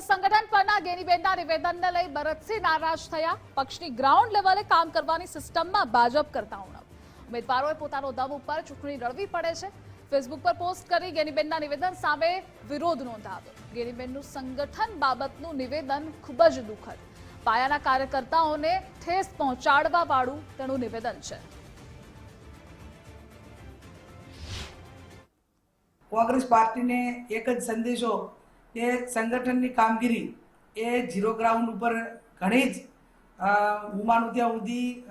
સંગઠન વિરોધ નોંધાવ્યો. ગેનીબેનનું સંગઠન બાબતનું નિવેદન ખૂબ જ દુઃખદ. પાયાના કાર્યકર્તાઓને ઠેસ પહોંચાડવા વાળું તેનું નિવેદન છે. કોંગ્રેસ પાર્ટીને એક જ સંદેશો કે સંગઠનની કામગીરી એ ઝીરો ગ્રાઉન્ડ ઉપર ઘણી જ અ, હુમાનું ત્યાં સુધી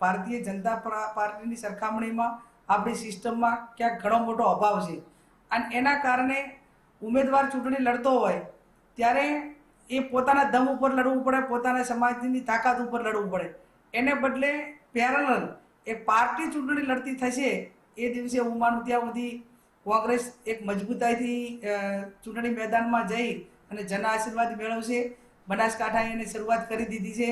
ભારતીય જનતા પાર્ટીની સરખામણીમાં આપણી સિસ્ટમમાં ક્યાંક ઘણો મોટો અભાવ છે. અને એના કારણે ઉમેદવાર ચૂંટણી લડતો હોય ત્યારે એ પોતાના દમ ઉપર લડવું પડે પોતાના સમાજની તાકાત ઉપર લડવું પડે. એને બદલે પેરેલલ એ પાર્ટી ચૂંટણી લડતી થશે એ દિવસે હું માનું ત્યાં સુધી કોંગ્રેસ એક મજબૂતાઈથી ચૂંટણી મેદાનમાં જઈ અને જન આશીર્વાદ મેળવશે. બનાસકાંઠાએ એને શરૂઆત કરી દીધી છે.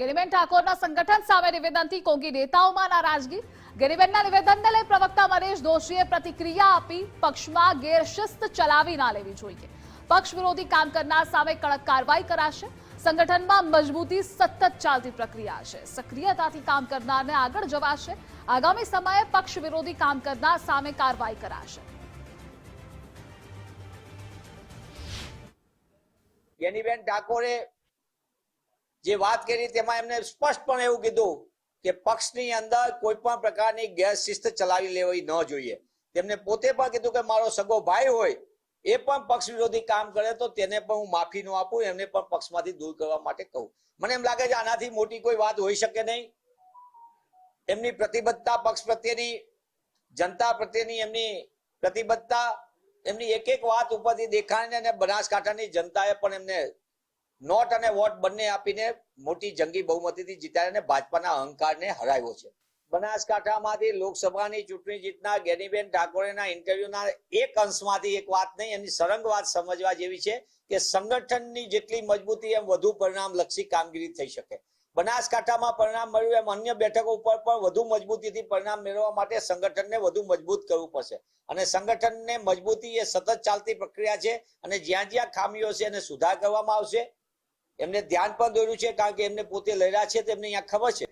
ગેરીબેન ઠાકોરના સંગઠન સામે નિવેદનથી કોંગી નેતાઓમાં નારાજગી. ગેરીબેનના નિવેદનને લઈ પ્રવક્તા મનીષ દોશીએ પ્રતિક્રિયા આપી, પક્ષમાં ગેરશિસ્ત ચલાવી ના લેવી જોઈએ. પક્ષ વિરોધી કામ કરનાર સામે કડક કાર્યવાહી કરાશે. સંગઠનમાં મજબૂતી સતત ચાલતી પ્રક્રિયા છે. સક્રિયતાથી કામ કરનારને આગળ જવાશે. આગામી સમયે પક્ષ વિરોધી કામ કરનાર સામે કાર્યવાહી કરાશે. ગેનીબેન ઠાકોરે જે વાત કરી તેમાં એમને સ્પષ્ટપણે એવું કીધું કે પક્ષની અંદર કોઈ પણ પ્રકારની ગેરશિસ્ત ચલાવી લેવી ન જોઈએ. તેમને પોતે પણ કીધું કે મારો સગો ભાઈ હોય એ પણ પક્ષ વિરોધી કામ કરે તો તેને પણ હું માફી ન આપું, એમને પણ પક્ષમાંથી દૂર કરવા માટે કહું. મને એમ લાગે છે આનાથી મોટી કોઈ વાત હોઈ શકે નહીં. એમની પ્રતિબદ્ધતા પક્ષ પ્રત્યેની, જનતા પ્રત્યેની એમની પ્રતિબદ્ધતા, એમની એક એક વાત ઉપરથી દેખાડીને અને બનાસકાંઠાની જનતાએ પણ એમને નોટ અને વોટ બંને આપીને મોટી જંગી બહુમતીથી જીતાડીને ભાજપાના અહંકારને હરાવ્યો છે. બનાસકાંઠામાંથી લોકસભાની ચૂંટણી જીતનાર ગેનીબેન ઠાકોરેના ઇન્ટરવ્યુના એક અંશમાંથી એક વાત નહીં, એની સરંગ વાત સમજવા જેવી છે કે સંગઠનની જેટલી મજબૂતી એમ વધુ પરિણામલક્ષી કામગીરી થઈ શકે. બનાસકાંઠામાં પરિણામ મળ્યું એમ અન્ય બેઠકો ઉપર પણ વધુ મજબૂતીથી પરિણામ મેળવવા માટે સંગઠનને વધુ મજબૂત કરવું પડશે. અને સંગઠનને મજબૂતી એ સતત ચાલતી પ્રક્રિયા છે અને જ્યાં જ્યાં ખામીઓ છે એને સુધાર કરવામાં આવશે. એમને ધ્યાન પણ દોર્યું છે કારણ કે એમને પોતે લડ્યા છે તેમને અહીંયા ખબર છે.